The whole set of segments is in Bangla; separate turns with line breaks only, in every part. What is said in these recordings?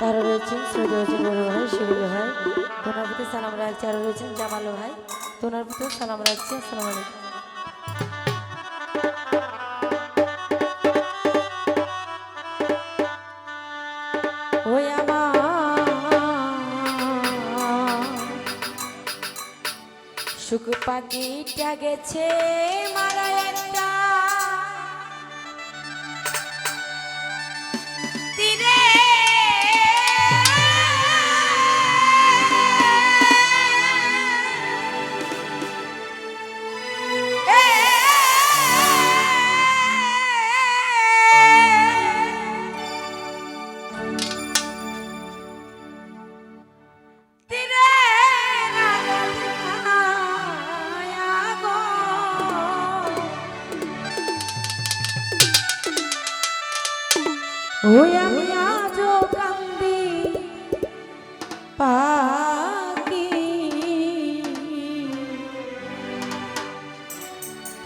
তারা রয়েছেন সৌদি রয়েছেন বড় ভাই শিবির ভাই। তোনার প্রতি সালাম রাখছি। আরও রয়েছেন জামাল ভাই। তোনার প্রতি সালাম রাখছি। আসসালামু আলাইকুম। সুখ পাখিটা গেছে মারা একটা। ওই আমি আজও কান্দি পাখি।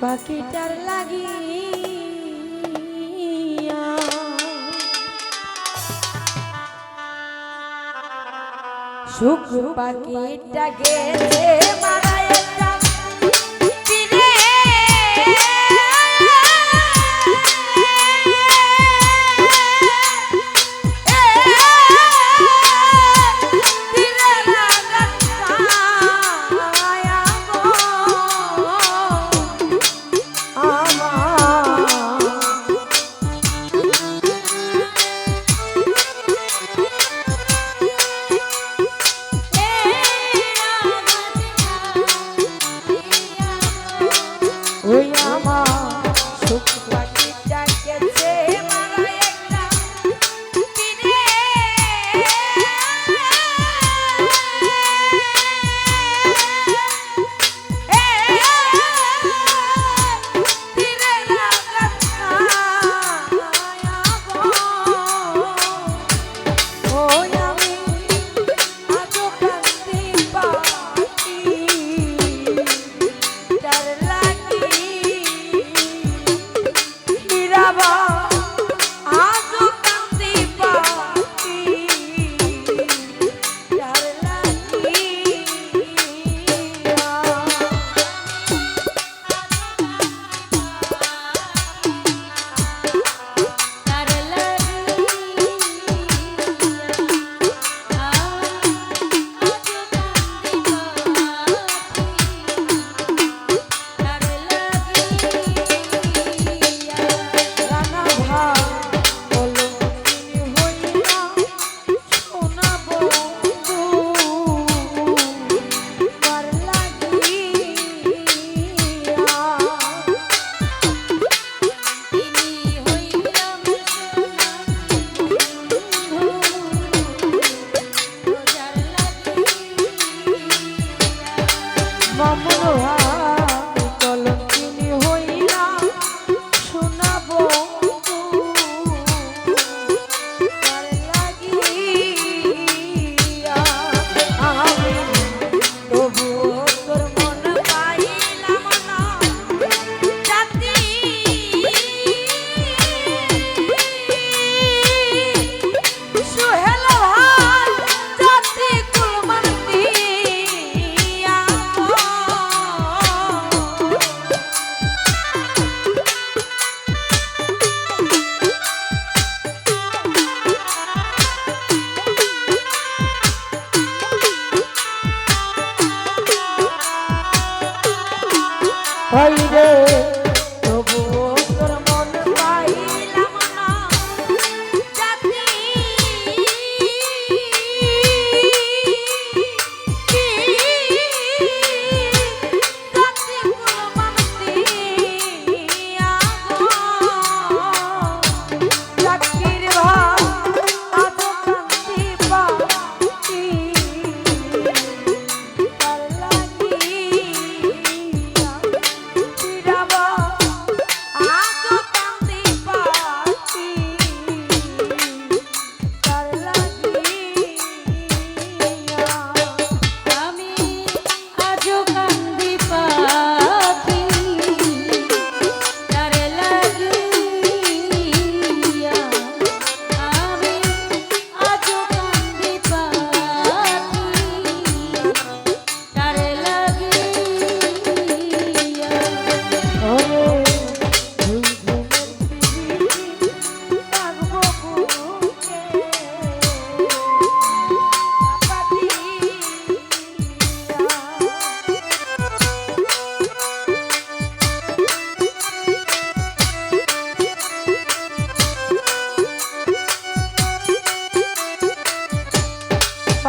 পাখিটার লাগিয়া সুখ পাখিটা গেছে মারা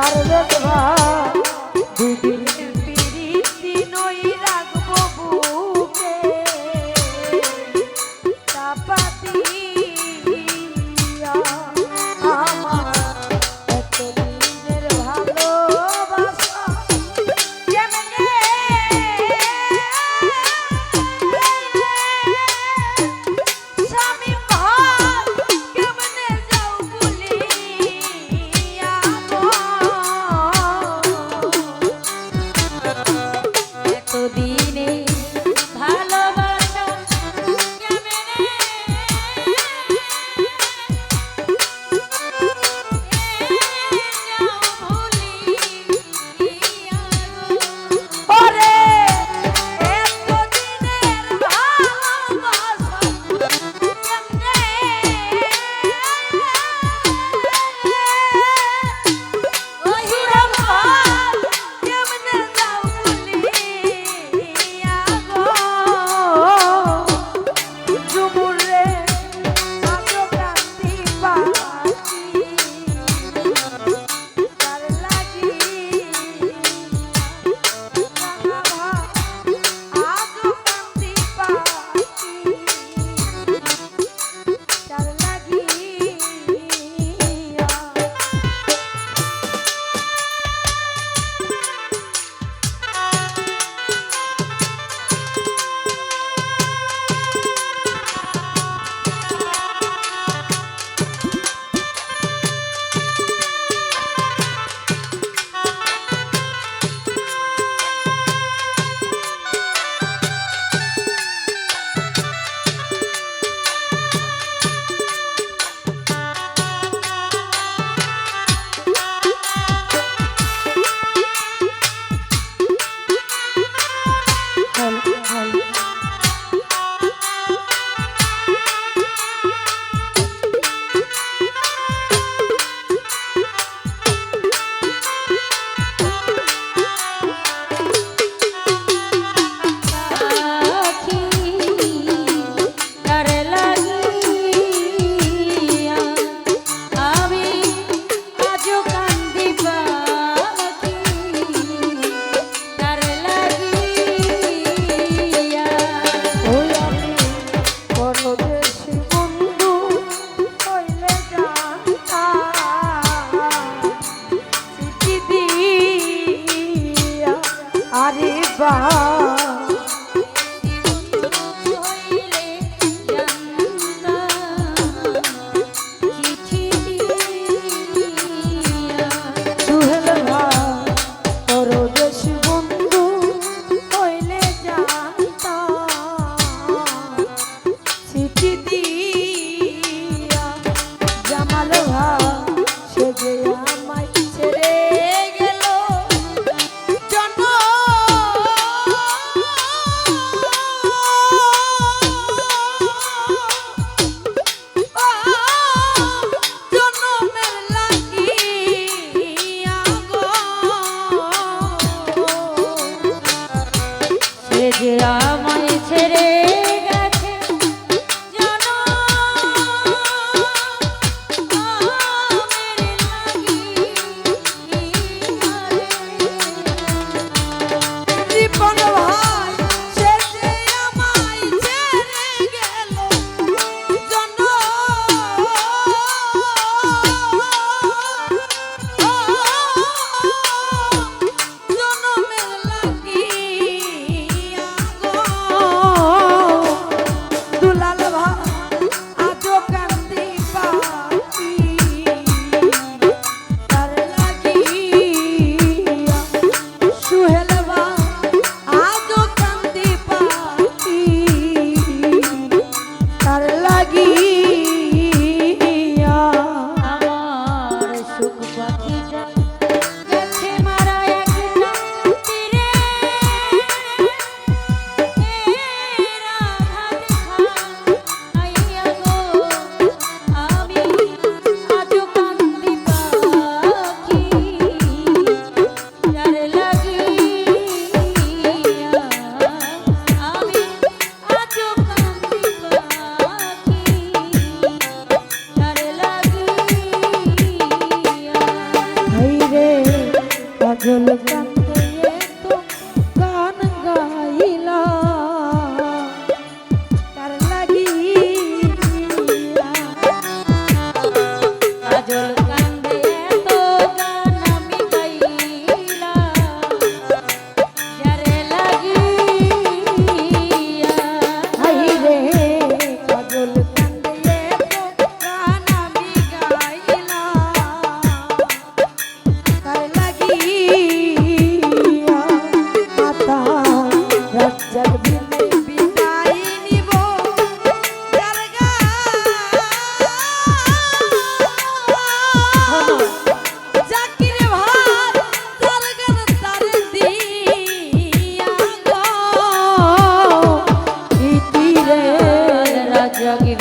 পারবেন ভাই gracias.